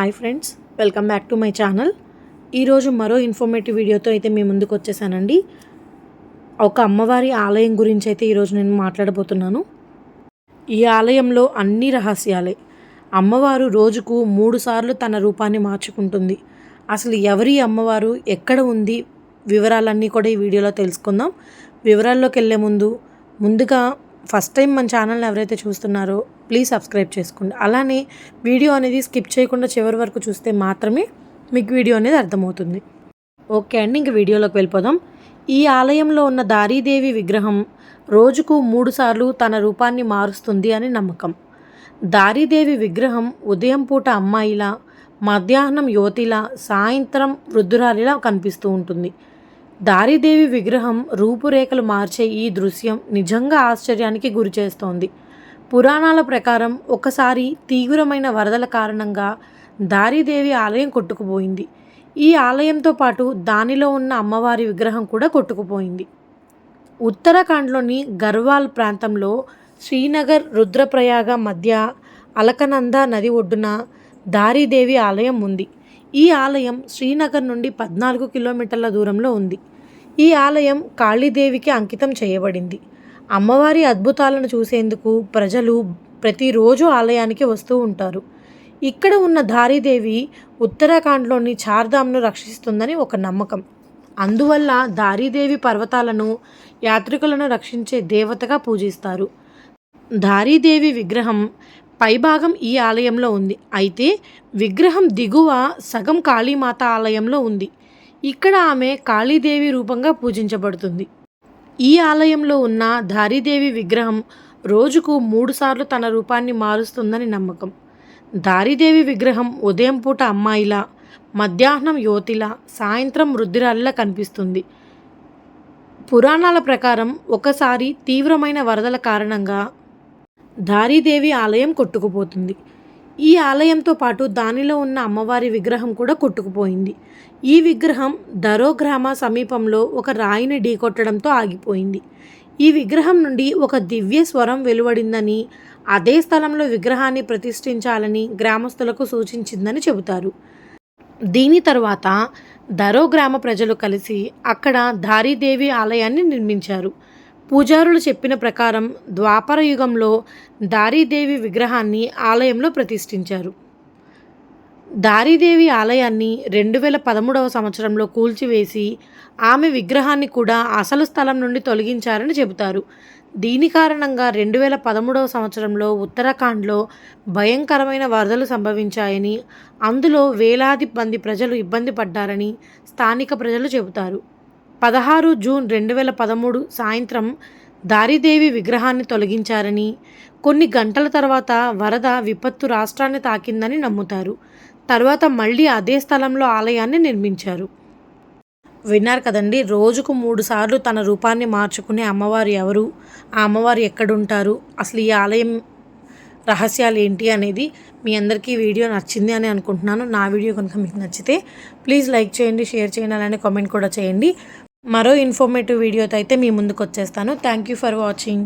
Hi friends welcome back to my channel ఈరోజు మరో informative వీడియోతో అయితే మీ ముందుకు వచ్చేసానండి. ఒక అమ్మవారి ఆలయం గురించి అయితే ఈరోజు నేను మాట్లాడబోతున్నాను. ఈ ఆలయంలో అన్ని రహస్యాలే. అమ్మవారు రోజుకు మూడు సార్లు తన రూపాన్ని మార్చుకుంటుంది. అసలు ఎవరి అమ్మవారు ఎక్కడ ఉంది? వివరాలన్నీ కూడా ఈ వీడియోలో తెలుసుకుందాం. వివరాల్లోకి వెళ్ళే ముందు ముందుగా ఫస్ట్ టైం మన ఛానల్ని ఎవరైతే చూస్తున్నారో ప్లీజ్ సబ్స్క్రైబ్ చేసుకోండి. అలానే వీడియో అనేది స్కిప్ చేయకుండా చివరి వరకు చూస్తే మాత్రమే మీకు వీడియో అనేది అర్థమవుతుంది. ఓకే అండి ఇంక వీడియోలోకి వెళ్ళిపోదాం. ఈ ఆలయంలో ఉన్న దారీదేవి విగ్రహం రోజుకు మూడుసార్లు తన రూపాన్ని మారుస్తుంది అని నమ్మకం. దారీదేవి విగ్రహం ఉదయం పూట అమ్మాయిలా మధ్యాహ్నం యువతిలా సాయంత్రం వృద్ధురాలిలా కనిపిస్తూ ఉంటుంది. దారిదేవి విగ్రహం రూపురేఖలు మార్చే ఈ దృశ్యం నిజంగా ఆశ్చర్యానికి గురిచేస్తోంది పురాణాల ప్రకారం ఒకసారి తీవ్రమైన వరదల కారణంగా దారిదేవి ఆలయం కొట్టుకుపోయింది. ఈ ఆలయంతో పాటు దానిలో ఉన్న అమ్మవారి విగ్రహం కూడా కొట్టుకుపోయింది. ఉత్తరాఖండ్లోని గర్వాల్ ప్రాంతంలో శ్రీనగర్ రుద్రప్రయాగ మధ్య అలకనంద నది ఒడ్డున దారిదేవి ఆలయం ఉంది. ఈ ఆలయం శ్రీనగర్ నుండి పద్నాలుగు కిలోమీటర్ల దూరంలో ఉంది. ఈ ఆలయం కాళీదేవికి అంకితం చేయబడింది. అమ్మవారి అద్భుతాలను చూసేందుకు ప్రజలు ప్రతిరోజు ఆలయానికి వస్తూ ఉంటారు. ఇక్కడ ఉన్న దారిదేవి ఉత్తరాఖండ్లోని చార్ధామ్ను రక్షిస్తుందని ఒక నమ్మకం. అందువల్ల దారిదేవి పర్వతాలను యాత్రికులను రక్షించే దేవతగా పూజిస్తారు. దారీదేవి విగ్రహం పైభాగం ఈ ఆలయంలో ఉంది. అయితే విగ్రహం దిగువ సగం కాళీమాత ఆలయంలో ఉంది. ఇక్కడ ఆమె కాళీదేవి రూపంగా పూజించబడుతుంది. ఈ ఆలయంలో ఉన్న దారీదేవి విగ్రహం రోజుకు మూడుసార్లు తన రూపాన్ని మారుస్తుందని నమ్మకం. దారిదేవి విగ్రహం ఉదయం పూట అమ్మాయిలా మధ్యాహ్నం యువతిలా సాయంత్రం వృద్ధిరాలిలా కనిపిస్తుంది. పురాణాల ప్రకారం ఒకసారి తీవ్రమైన వరదల కారణంగా దారిదేవి ఆలయం కొట్టుకుపోతుంది. ఈ ఆలయంతో పాటు దానిలో ఉన్న అమ్మవారి విగ్రహం కూడా కొట్టుకుపోయింది. ఈ విగ్రహం దరో గ్రామ సమీపంలో ఒక రాయిని ఢీకొట్టడంతో ఆగిపోయింది. ఈ విగ్రహం నుండి ఒక దివ్య స్వరం వెలువడిందని అదే స్థలంలో విగ్రహాన్ని ప్రతిష్ఠించాలని గ్రామస్తులకు సూచించిందని చెబుతారు. దీని తర్వాత దరో గ్రామ ప్రజలు కలిసి అక్కడ దారీదేవి ఆలయాన్ని నిర్మించారు. పూజారులు చెప్పిన ప్రకారం ద్వాపర యుగంలో దారీదేవి విగ్రహాన్ని ఆలయంలో ప్రతిష్ఠించారు. దారీదేవి ఆలయాన్ని రెండు వేల పదమూడవ సంవత్సరంలో కూల్చివేసి ఆమె విగ్రహాన్ని కూడా అసలు స్థలం నుండి తొలగించారని చెబుతారు. దీని కారణంగా రెండు వేల పదమూడవ సంవత్సరంలో ఉత్తరాఖండ్లో భయంకరమైన వరదలు సంభవించాయని అందులో వేలాది మంది ప్రజలు ఇబ్బంది పడ్డారని స్థానిక ప్రజలు చెబుతారు. పదహారు జూన్ రెండు వేల పదమూడు సాయంత్రం దారిదేవి విగ్రహాన్ని తొలగించారని కొన్ని గంటల తర్వాత వరద విపత్తు రాష్ట్రాన్ని తాకిందని నమ్ముతారు. తర్వాత మళ్ళీ అదే స్థలంలో ఆలయాన్ని నిర్మించారు. విన్నారు కదండి రోజుకు మూడు సార్లు తన రూపాన్ని మార్చుకునే అమ్మవారు ఎవరు? ఆ అమ్మవారు ఎక్కడుంటారు? అసలు ఈ ఆలయం రహస్యాలు ఏంటి అనేది మీ అందరికీ వీడియో నచ్చింది అని అనుకుంటున్నాను. నా వీడియో కనుక మీకు నచ్చితే ప్లీజ్ లైక్ చేయండి షేర్ చేయండి అలానే కామెంట్ కూడా చేయండి. మరో ఇన్ఫర్మేటివ్ వీడియోతో అయితే మీ ముందుకు వచ్చేస్తాను థ్యాంక్ యూ ఫర్ వాచింగ్